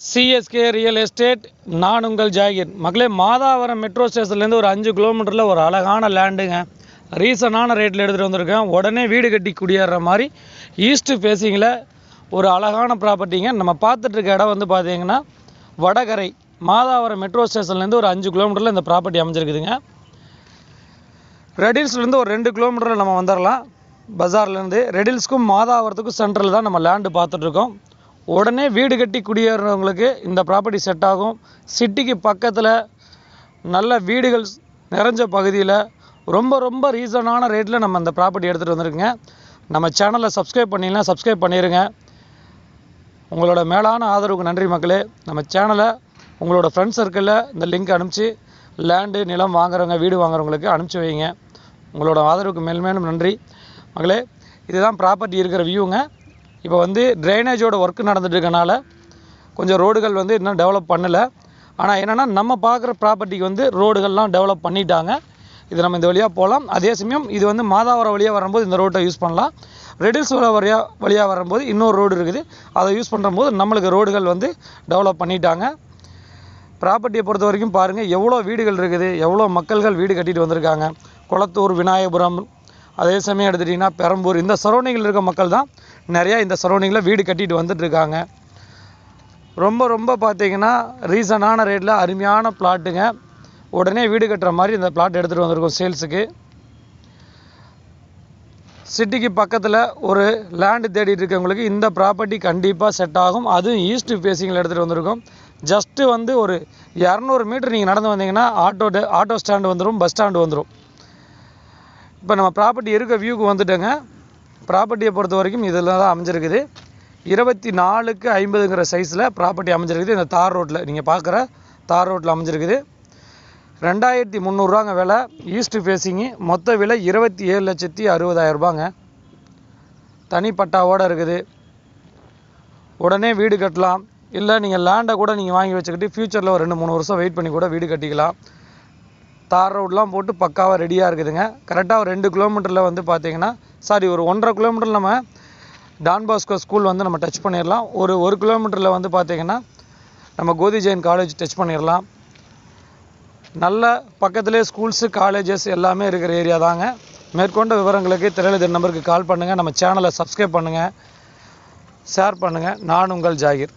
CSK real estate நான் உங்கள் ஜாகிர். மக்களே மாதாவரம் மெட்ரோ ஸ்டேஷன்லேருந்து ஒரு அஞ்சு கிலோமீட்டரில் ஒரு அழகான லேண்டுங்க ரீசனான ரேட்டில் எடுத்துகிட்டு வந்திருக்கேன். உடனே வீடு கட்டி குடியேற மாதிரி ஈஸ்ட்டு ஃபேஸிங்கில் ஒரு அழகான ப்ராப்பர்ட்டிங்க நம்ம பார்த்துட்ருக்க இடம் வந்து பார்த்தீங்கன்னா வடகரை மாதாவரம் மெட்ரோ ஸ்டேஷன்லேருந்து ஒரு அஞ்சு கிலோமீட்டரில் இந்த ப்ராப்பர்ட்டி அமைஞ்சிருக்குதுங்க. ரெடில்ஸ்லேருந்து ஒரு ரெண்டு கிலோமீட்டரில் நம்ம வந்துடலாம் பஜார்லேருந்து ரெடில்ஸ்க்கும் மாதாவரத்துக்கும் சென்ட்ரல் தான் நம்ம லேண்டு பார்த்துட்ருக்கோம் உடனே வீடு கட்டி குடியேறவங்களுக்கு இந்த ப்ராப்பர்ட்டி செட் ஆகும். சிட்டிக்கு பக்கத்தில் நல்ல வீடுகள் நிறைஞ்ச பகுதியில் ரொம்ப ரொம்ப ரீசனான ரேட்டில் நம்ம இந்த ப்ராப்பர்ட்டி எடுத்துகிட்டு வந்திருக்கோங்க. நம்ம சேனலை சப்ஸ்கிரைப் பண்ணிங்கன்னா சப்ஸ்கிரைப் பண்ணிடுங்க உங்களோட மேலான ஆதரவுக்கு நன்றி மக்களே. நம்ம சேனலை உங்களோட ஃப்ரெண்ட்ஸ் சர்க்கிளில் இந்த லிங்க் அனுப்பிச்சு லேண்டு நிலம் வாங்குறவங்க வீடு வாங்குறவங்களுக்கு அனுப்பிச்சி வைங்க. உங்களோட ஆதரவுக்கு மேல்மேலும் நன்றி. மகளே இதுதான் ப்ராப்பர்ட்டி இருக்கிற வியூங்க இப்போ வந்து ட்ரைனேஜோட ஒர்க் நடந்துட்டு இருக்கனால கொஞ்சம் ரோடுகள் வந்து இன்னும் டெவலப் பண்ணலை. ஆனால் என்னென்னா நம்ம பார்க்குற ப்ராப்பர்ட்டிக்கு வந்து ரோடுகள்லாம் டெவலப் பண்ணிட்டாங்க. இது நம்ம இந்த வழியாக போகலாம். அதே சமயம் இது வந்து மாதாவரம் வழியாக வரும்போது இந்த ரோட்டை யூஸ் பண்ணலாம். ரெடில்ஸ் வழியாக வழியாக வரும்போது இன்னொரு ரோடு இருக்குது. அதை யூஸ் பண்ணும்போது நம்மளுக்கு ரோடுகள் வந்து டெவலப் பண்ணிட்டாங்க. ப்ராப்பர்ட்டியை பொறுத்த வரைக்கும் பாருங்கள் எவ்வளோ வீடுகள் இருக்குது எவ்வளோ மக்கள்கள் வீடு கட்டிட்டு வந்திருக்காங்க. குளத்தூர் விநாயகபுரம் அதே சமயம் எடுத்துட்டிங்கன்னா பெரம்பூர். இந்த சரௌண்டிங்கில் இருக்க மக்கள் தான் நிறையா இந்த சரௌண்டிங்கில் வீடு கட்டிட்டு வந்துட்டுருக்காங்க ரொம்ப ரொம்ப பார்த்தீங்கன்னா ரீசனான ரேட்டில் அருமையான பிளாட்டுங்க. உடனே வீடு கட்டுற மாதிரி இந்த பிளாட் எடுத்துகிட்டு வந்திருக்கோம் சேல்ஸுக்கு. சிட்டிக்கு பக்கத்தில் ஒரு லேண்டு தேடிட்டு இருக்கவங்களுக்கு இந்த ப்ராப்பர்ட்டி கண்டிப்பாக செட் ஆகும். அதுவும் ஈஸ்ட் ஃபேஸிங்கில் எடுத்துகிட்டு வந்திருக்கோம். ஜஸ்ட்டு வந்து ஒரு இரநூறு மீட்டர் நீங்கள் நடந்து வந்தீங்கன்னா ஆட்டோ டே- ஆட்டோ ஸ்டாண்டு வந்துடும் பஸ் ஸ்டாண்டு வந்துடும் இப்போ நம்ம ப்ராப்பர்ட்டி இருக்க வியூக்கு வந்துட்டோங்க. ப்ராப்பர்ட்டியை பொறுத்த வரைக்கும் இதில் தான் அமைஞ்சிருக்குது. இருபத்தி நாலுக்கு ஐம்பதுங்கிற சைஸில் ப்ராப்பர்ட்டி அமைஞ்சிருக்குது. இந்த தார் ரோட்டில் நீங்கள் பார்க்குற தார் ரோட்டில் அமைஞ்சிருக்குது. ரெண்டாயிரத்தி முந்நூறுரூவாங்க விலை. ஈஸ்ட் ஃபேஸிங்கு மொத்த விலை இருபத்தி ஏழு லட்சத்தி அறுபதாயிரம் ரூபாங்க. தனி பட்டாவோடு இருக்குது. உடனே வீடு கட்டலாம். இல்லை நீங்கள் லேண்டை கூட நீங்கள் வாங்கி வச்சுக்கிட்டு ஃப்யூச்சரில் ஒரு ரெண்டு மூணு வருஷம் வெயிட் பண்ணி கூட வீடு கட்டிக்கலாம். தார் ரோடெலாம் போட்டு பக்காவாக ரெடியாக இருக்குதுங்க. கரெக்டாக ஒரு ரெண்டு கிலோமீட்டரில் வந்து பார்த்தீங்கன்னா சாரி ஒரு ஒன்றரை கிலோமீட்டரில் நம்ம டான் பாஸ்கோ ஸ்கூல் வந்து நம்ம டச் பண்ணிடலாம் ஒரு ஒரு கிலோமீட்டரில் வந்து பார்த்தீங்கன்னா நம்ம கோதி ஜெயின் காலேஜ் டச் பண்ணிடலாம் நல்ல பக்கத்துலேயே ஸ்கூல்ஸு காலேஜஸ் எல்லாமே இருக்கிற ஏரியா தாங்க. மேற்கொண்ட விவரங்களுக்கு திரையில நம்பருக்கு கால் பண்ணுங்கள் நம்ம சேனலை சப்ஸ்கிரைப் பண்ணுங்கள் ஷேர் பண்ணுங்கள் நான் உங்கள் ஜாகிர்.